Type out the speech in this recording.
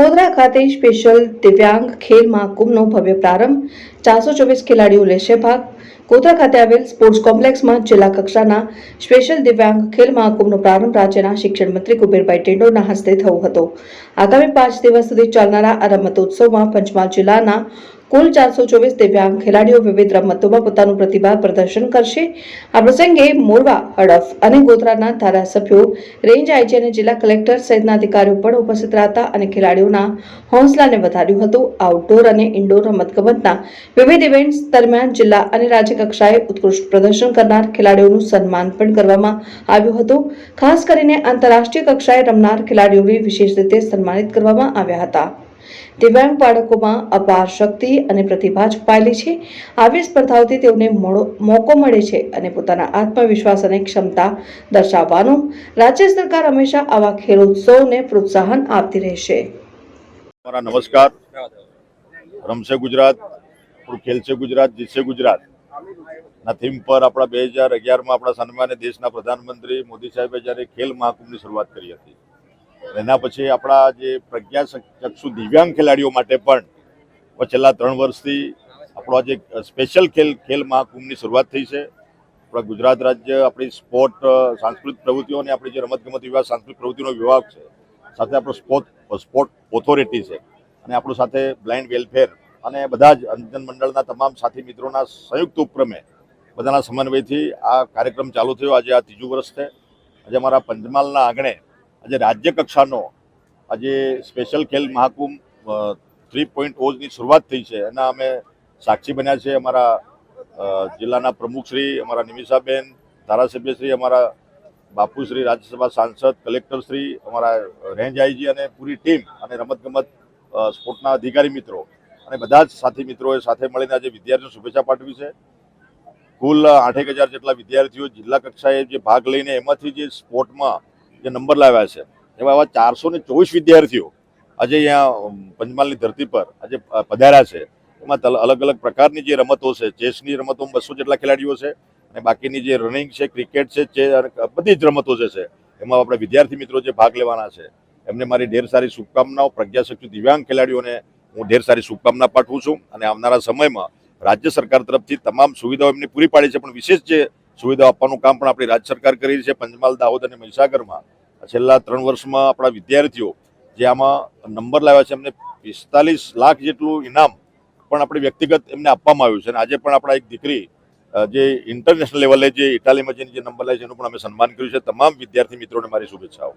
ગોધરા ખાતે સ્પેશિયલ દિવ્યાંગ ખેલ મહાકુંભનો ભવ્ય પ્રારંભ. ચારસો ચોવીસ ખેલાડીઓ લેશે ભાગ. ગોધરા ખાતે આવેલ સ્પોર્ટ્સ કોમ્પ્લેક્સમાં જિલ્લા કક્ષાના સ્પેશિયલ દિવ્યાંગ ખેલ મહાકુંભનો પ્રારંભ રાજ્યના શિક્ષણ મંત્રી કુબેરભાઈ ટેંડોરના હસ્તે થયો હતો. આગામી પાંચ દિવસ સુધી ચાલનારા આ રમતોત્સવમાં પંચમહાલ જિલ્લાના કુલ ચારસો ચોવીસ દિવ્યાંગ ખેલાડીઓ વિવિધ રમતોમાં પોતાનું પ્રતિભા પ્રદર્શન કરશે. આ પ્રસંગે મોરવા, હડફ અને ગોધરાના ધારાસભ્યો, રેન્જ આઈજી અને જિલ્લા કલેક્ટર સહિતના અધિકારીઓ પણ ઉપસ્થિત રહ્યા અને ખેલાડીઓના હોંસલાને વધાર્યું હતું. આઉટડોર અને ઇન્ડોર રમતગમતના વિવિધ ઇવેન્ટ્સ દરમિયાન જિલ્લા અને રાજ્ય કક્ષાએ ઉત્કૃષ્ટ પ્રદર્શન કરનાર ખેલાડીઓનું સન્માન પણ કરવામાં આવ્યું હતું. ખાસ કરીને આંતરરાષ્ટ્રીય કક્ષાએ રમનાર ખેલાડીઓને વિશેષ રીતે સન્માનિત કરવામાં આવ્યા હતા. દિવ્યાંગ બાળકોમાં અપાર શક્તિ અને પ્રતિભા છુપાયેલી છે. આવી સ્પર્ધાઓથી તેઓને મોકો મળે છે અને પોતાના આત્મવિશ્વાસ અને ક્ષમતા દર્શાવવાનું રાજ્ય સરકાર હંમેશા આવા ખેલોત્સવને પ્રોત્સાહન આપતી રહેશે. નમસ્કાર. રમશે ગુજરાત આપણું ખેલશે ગુજરાત જીતશે ગુજરાત. ના થીમ પર આપણા બે હજાર અગિયારમાં આપણા સન્માન્ય દેશના પ્રધાનમંત્રી મોદી સાહેબે જ્યારે ખેલ મહાકુંભની શરૂઆત કરી હતી એના પછી આપણા જે પ્રજ્ઞાચક્ષુ દિવ્યાંગ ખેલાડીઓ માટે પણ છેલ્લા ત્રણ વર્ષથી આપણો આજે સ્પેશિયલ ખેલ ખેલ મહાકુંભની શરૂઆત થઈ છે. આપણા ગુજરાત રાજ્ય આપણી સ્પોર્ટ સાંસ્કૃતિક પ્રવૃત્તિઓ અને આપણી જે રમતગમત વિભાગ સાંસ્કૃતિક પ્રવૃત્તિનો વિભાગ છે. સાથે આપણો સ્પોર્ટ સ્પોર્ટ ઓથોરિટી છે. અને આપણું સાથે બ્લાઇન્ડ વેલફેર અને બધા જ અંજન મંડળના તમામ સાથી મિત્રોના સંયુક્ત ઉપક્રમે બધાના સમન્વયથી આ કાર્યક્રમ ચાલુ થયો. આજે આ ત્રીજું વર્ષ છે. આજે અમારા પંચમહાલના આંગણે આજે રાજ્ય કક્ષાનો આજે special Khel Mahakumbh three point ઓની શરૂઆત થઈ છે. એના અમે સાક્ષી બન્યા છે અમારા જિલ્લાના પ્રમુખશ્રી અમારા નિમિષાબેન ધારાસભ્યશ્રી અમારા બાપુશ્રી રાજ્યસભા સાંસદ કલેક્ટરશ્રી અમારા રેન્જ આઈજી અને પૂરી ટીમ અને રમતગમત સ્પોર્ટના અધિકારી મિત્રો અને બધા જ સાથી મિત્રોએ સાથે મળીને આજે વિદ્યાર્થીઓ શુભેચ્છા પાઠવી છે. કુલ આઠેક હજાર જેટલા વિદ્યાર્થીઓ જિલ્લા કક્ષાએ જે ભાગ લઈને એમાંથી જે સ્પોર્ટમાં જે નંબર લાવ્યા છે, એવા આવા ચારસો ને ચોવીસ વિદ્યાર્થીઓ આજે અહીંયા પંચમહાલની ધરતી પર આજે પધાર્યા છે. એમાં અલગ અલગ પ્રકારની જે રમતો છે, ચેસની રમતો, બસો જેટલા ખેલાડીઓ છે, અને બાકીની જે રનિંગ છે, ક્રિકેટ છે, ચે બધી જ રમતો જે છે, એમાં આપણે વિદ્યાર્થી મિત્રો જે ભાગ લેવાના છે, એમને મારી ઢેર સારી શુભકામનાઓ. પ્રજ્ઞાશક્તિ દિવ્યાંગ ખેલાડીઓને હું ઢેર સારી શુભકામના પાઠવું છું, અને આવનારા સમયમાં રાજ્ય સરકાર તરફથી તમામ સુવિધાઓ એમને પૂરી પાડી છે, પણ વિશેષ જે સુવિધાઓ આપવાનું કામ પણ આપણી રાજ્ય સરકાર કરી છે, પંચમહાલ, દાહોદ અને મહીસાગરમાં. છેલ્લા ત્રણ વર્ષમાં આપણા વિદ્યાર્થીઓ જે આમાં નંબર લાવ્યા છે, એમને પિસ્તાલીસ લાખ જેટલું ઇનામ પણ આપણે વ્યક્તિગત એમને આપવામાં આવ્યું છે. અને આજે પણ આપણા એક દીકરી જે ઇન્ટરનેશનલ લેવલે જે ઇટાલીમાં જઈને જે નંબર લાવી છે, એનું પણ અમે સન્માન કર્યું છે. તમામ વિદ્યાર્થી મિત્રોને મારી શુભેચ્છાઓ.